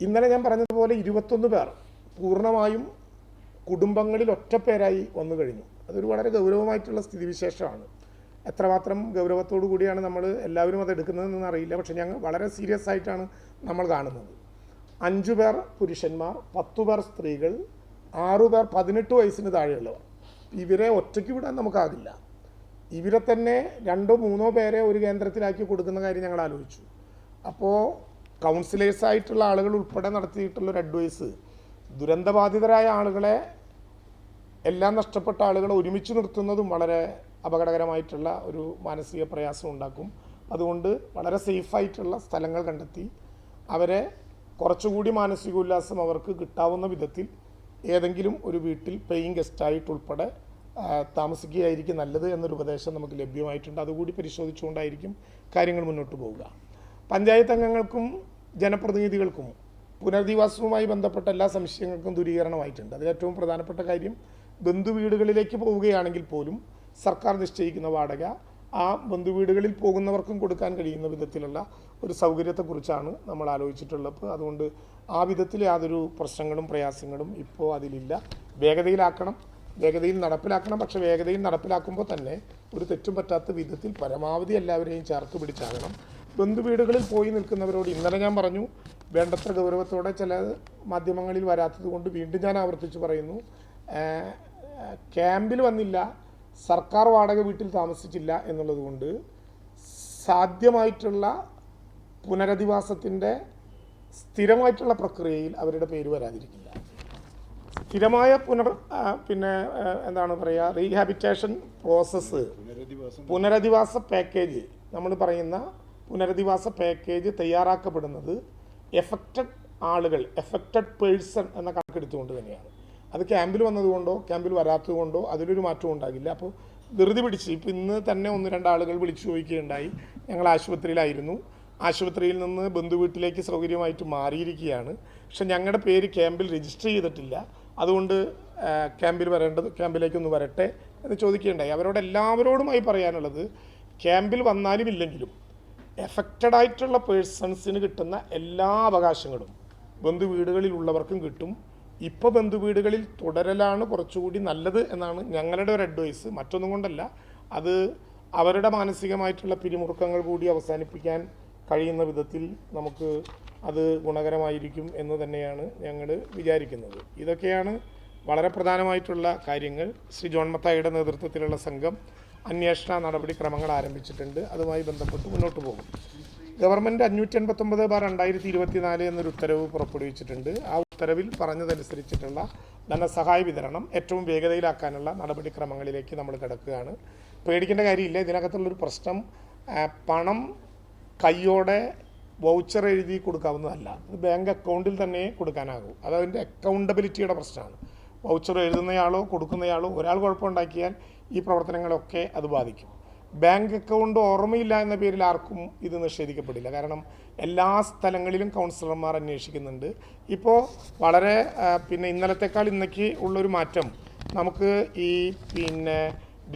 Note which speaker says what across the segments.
Speaker 1: ഇന്നലെ ഞാൻ പറഞ്ഞതുപോലെ ഇരുപത്തൊന്ന് പേർ പൂർണമായും കുടുംബങ്ങളിൽ ഒറ്റപ്പേരായി വന്നു കഴിഞ്ഞു. അതൊരു വളരെ ഗൗരവമായിട്ടുള്ള സ്ഥിതിവിശേഷമാണ്. എത്രമാത്രം ഗൗരവത്തോടു കൂടിയാണ് നമ്മൾ എല്ലാവരും അത് എടുക്കുന്നതെന്ന് അറിയില്ല. പക്ഷെ ഞങ്ങൾ വളരെ സീരിയസ് ആയിട്ടാണ് നമ്മൾ കാണുന്നത്. അഞ്ചു പേർ പുരുഷന്മാർ പത്തു പേർ സ്ത്രീകൾ ആറു പേർ പതിനെട്ട് വയസ്സിന് താഴെയുള്ളവർ. ഇവരെ ഒറ്റയ്ക്ക് വിടാൻ നമുക്കാകില്ല. ഇവരെ തന്നെ രണ്ടോ മൂന്നോ പേരെ ഒരു കേന്ദ്രത്തിലാക്കി കൊടുക്കുന്ന കാര്യം ഞങ്ങൾ ആലോചിച്ചു. അപ്പോൾ കൗൺസിലേഴ്സ് ആയിട്ടുള്ള ആളുകൾ ഉൾപ്പെടെ നടത്തിയിട്ടുള്ളൊരു അഡ്വൈസ് ദുരന്തബാധിതരായ ആളുകളെ എല്ലാം നഷ്ടപ്പെട്ട ആളുകളെ ഒരുമിച്ച് നിർത്തുന്നതും വളരെ അപകടകരമായിട്ടുള്ള ഒരു മാനസിക പ്രയാസം ഉണ്ടാക്കും. അതുകൊണ്ട് വളരെ സേഫായിട്ടുള്ള സ്ഥലങ്ങൾ കണ്ടെത്തി. അവരെ കുറച്ചുകൂടി മാനസിക ഉല്ലാസം അവർക്ക് കിട്ടാവുന്ന വിധത്തിൽ ഏതെങ്കിലും ഒരു വീട്ടിൽ പേയിങ് ഗസ്റ്റായിട്ട് ഉൾപ്പെടെ ആ, താമസിക്കുകയായിരിക്കും നല്ലത് എന്നൊരു ഉപദേശം നമുക്ക് ലഭ്യമായിട്ടുണ്ട്. അതുകൂടി പരിശോധിച്ചുകൊണ്ടായിരിക്കും കാര്യങ്ങൾ മുന്നോട്ട് പോവുക. പഞ്ചായത്ത് അംഗങ്ങൾക്കും ജനപ്രതിനിധികൾക്കും പുനരധിവാസവുമായി ബന്ധപ്പെട്ട എല്ലാ സംശയങ്ങൾക്കും ദൂരീകരണമായിട്ടുണ്ട്. അതിൽ ഏറ്റവും പ്രധാനപ്പെട്ട കാര്യം ബന്ധുവീടുകളിലേക്ക് പോവുകയാണെങ്കിൽ പോലും സർക്കാർ നിശ്ചയിക്കുന്ന വാടക ആ ബന്ധുവീടുകളിൽ പോകുന്നവർക്കും കൊടുക്കാൻ കഴിയുന്ന വിധത്തിലുള്ള ഒരു സൗകര്യത്തെക്കുറിച്ചാണ് നമ്മൾ ആലോചിച്ചിട്ടുള്ളത്. അതുകൊണ്ട് ആ വിധത്തിൽ യാതൊരു പ്രശ്നങ്ങളും പ്രയാസങ്ങളും ഇപ്പോൾ അതിലില്ല. വേഗതയിലാക്കണം. വേഗതയിൽ നടപ്പിലാക്കണം. പക്ഷേ വേഗതയിൽ നടപ്പിലാക്കുമ്പോൾ തന്നെ ഒരു തെറ്റും പറ്റാത്ത വിധത്തിൽ പരമാവധി എല്ലാവരെയും ചേർത്ത് പിടിച്ചാകണം. ബന്ധുവീടുകളിൽ പോയി നിൽക്കുന്നവരോട് ഇന്നലെ ഞാൻ പറഞ്ഞു വേണ്ടത്ര ഗൗരവത്തോടെ ചില മാധ്യമങ്ങളിൽ വരാത്തത് കൊണ്ട് വീണ്ടും ഞാൻ ആവർത്തിച്ച് പറയുന്നു. ക്യാമ്പിൽ വന്നില്ല സർക്കാർ വാടക വീട്ടിൽ താമസിച്ചില്ല എന്നുള്ളത് കൊണ്ട് സാധ്യമായിട്ടുള്ള പുനരധിവാസത്തിന്റെ സ്ഥിരമായിട്ടുള്ള പ്രക്രിയയിൽ അവരുടെ പേര് വരാതിരിക്കില്ല. സ്ഥിരമായ പുനർ പിന്നെ എന്താണ് പറയുക റീഹാബിറ്റേഷൻ പ്രോസസ്സ് പുനരധിവാസ പാക്കേജ് നമ്മൾ പറയുന്ന പുനരധിവാസ പാക്കേജ് തയ്യാറാക്കപ്പെടുന്നത് എഫക്റ്റഡ് ആളുകൾ എഫക്റ്റഡ് പേഴ്സൺ എന്ന കണക്കെടുത്തുകൊണ്ട് തന്നെയാണ്. അത് ക്യാമ്പിൽ വന്നതുകൊണ്ടോ ക്യാമ്പിൽ വരാത്തതുകൊണ്ടോ അതിലൊരു മാറ്റവും ഉണ്ടാകില്ല. അപ്പോൾ ധൃതി പിടിച്ച് ഇപ്പം ഇന്ന് തന്നെ ഒന്ന് രണ്ടാളുകൾ വിളിച്ചു ചോദിക്കുകയുണ്ടായി. ഞങ്ങൾ ആശുപത്രിയിലായിരുന്നു. ആശുപത്രിയിൽ നിന്ന് ബന്ധുവീട്ടിലേക്ക് സൗകര്യമായിട്ട് മാറിയിരിക്കുകയാണ്. പക്ഷെ ഞങ്ങളുടെ പേര് ക്യാമ്പിൽ രജിസ്റ്റർ ചെയ്തിട്ടില്ല. അതുകൊണ്ട് ക്യാമ്പിൽ വരേണ്ടത് ക്യാമ്പിലേക്കൊന്ന് വരട്ടെ എന്ന് ചോദിക്കുകയുണ്ടായി. അവരോട് എല്ലാവരോടുമായി പറയാനുള്ളത് ക്യാമ്പിൽ വന്നാലും ഇല്ലെങ്കിലും എഫക്റ്റഡ് ആയിട്ടുള്ള പേഴ്സൺസിന് കിട്ടുന്ന എല്ലാ അവകാശങ്ങളും ബന്ധു വീടുകളിലുള്ളവർക്കും കിട്ടും. ഇപ്പോൾ ബന്ധുവീടുകളിൽ തുടരലാണ് കുറച്ചുകൂടി നല്ലത് എന്നാണ് ഞങ്ങളുടെ ഒരു അഡ്വൈസ് മറ്റൊന്നും കൊണ്ടല്ല അത് അവരുടെ മാനസികമായിട്ടുള്ള പിരിമുറുക്കങ്ങൾ കൂടി അവസാനിപ്പിക്കാൻ കഴിയുന്ന വിധത്തിൽ നമുക്ക് അത് ഗുണകരമായിരിക്കും എന്ന് തന്നെയാണ് ഞങ്ങൾ വിചാരിക്കുന്നത്. ഇതൊക്കെയാണ് വളരെ പ്രധാനമായിട്ടുള്ള കാര്യങ്ങൾ ശ്രീ ജോൺ മത്തായിയുടെ നേതൃത്വത്തിലുള്ള സംഘം അന്വേഷണ നടപടിക്രമങ്ങൾ ആരംഭിച്ചിട്ടുണ്ട്. അതുമായി ബന്ധപ്പെട്ട് മുന്നോട്ട് പോകും. ഗവൺമെന്റ് അഞ്ഞൂറ്റി എൺപത്തൊമ്പത് ബാർ രണ്ടായിരത്തി ഇരുപത്തിനാല് എന്നൊരു ഉത്തരവ് പുറപ്പെടുവിച്ചിട്ടുണ്ട്. ആ ഉത്തരവിൽ പറഞ്ഞതനുസരിച്ചിട്ടുള്ള ധനസഹായ വിതരണം ഏറ്റവും വേഗതയിലാക്കാനുള്ള നടപടിക്രമങ്ങളിലേക്ക് നമ്മൾ കിടക്കുകയാണ്. പേടിക്കേണ്ട കാര്യമില്ല. ഇതിനകത്തുള്ളൊരു പ്രശ്നം പണം കയ്യോടെ വൗച്ചർ എഴുതി കൊടുക്കാവുന്നതല്ല. ഇത് ബാങ്ക് അക്കൗണ്ടിൽ തന്നെ കൊടുക്കാനാകും. അത് അതിന്റെ അക്കൗണ്ടബിലിറ്റിയുടെ പ്രശ്നമാണ്. വൗച്ചർ എഴുതുന്നയാളോ കൊടുക്കുന്നയാളോ ഒരാൾ കുഴപ്പമുണ്ടാക്കിയാൽ ഈ പ്രവർത്തനങ്ങളൊക്കെ അത് ബാധിക്കും. ബാങ്ക് അക്കൗണ്ട് ഓർമ്മയില്ല എന്ന പേരിൽ ആർക്കും ഇത് നിഷേധിക്കപ്പെടില്ല. കാരണം എല്ലാ സ്ഥലങ്ങളിലും കൗൺസിലർമാർ അന്വേഷിക്കുന്നുണ്ട്. ഇപ്പോൾ വളരെ പിന്നെ ഇന്നലത്തേക്കാൾ ഇന്നേക്ക് ഉള്ളൊരു മാറ്റം. നമുക്ക് ഈ പിന്നെ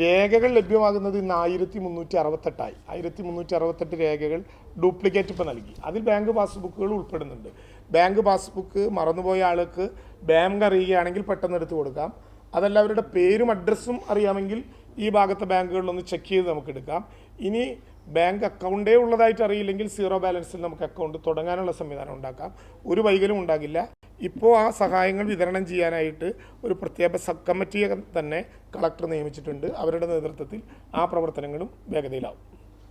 Speaker 1: രേഖകൾ ലഭ്യമാകുന്നത് ഇന്ന് ആയിരത്തി മുന്നൂറ്റി അറുപത്തെട്ടായി ആയിരത്തി മുന്നൂറ്റി അറുപത്തെട്ട് രേഖകൾ ഡ്യൂപ്ലിക്കേറ്റ് ഇപ്പോൾ നൽകി. അതിൽ ബാങ്ക് പാസ്ബുക്കുകൾ ഉൾപ്പെടുന്നുണ്ട്. ബാങ്ക് പാസ്ബുക്ക് മറന്നുപോയ ആൾക്ക് ബാങ്ക് അറിയുകയാണെങ്കിൽ പെട്ടെന്ന് എടുത്തു കൊടുക്കാം. അതല്ല അവരുടെ പേരും അഡ്രസ്സും അറിയാമെങ്കിൽ ഈ ഭാഗത്തെ ബാങ്കുകളിലൊന്ന് ചെക്ക് ചെയ്ത് നമുക്ക് എടുക്കാം. ഇനി ബാങ്ക് അക്കൗണ്ടേ ഉള്ളതായിട്ട് അറിയില്ലെങ്കിൽ സീറോ ബാലൻസിൽ നമുക്ക് അക്കൗണ്ട് തുടങ്ങാനുള്ള സംവിധാനം ഉണ്ടാക്കാം. ഒരു വൈകലും ഉണ്ടാകില്ല. ഇപ്പോൾ ആ സഹായങ്ങൾ വിതരണം ചെയ്യാനായിട്ട് ഒരു പ്രത്യേക സബ് കമ്മിറ്റിയെ തന്നെ കളക്ടർ നിയമിച്ചിട്ടുണ്ട്. അവരുടെ നേതൃത്വത്തിൽ ആ പ്രവർത്തനങ്ങളും വേഗതയിലാവും.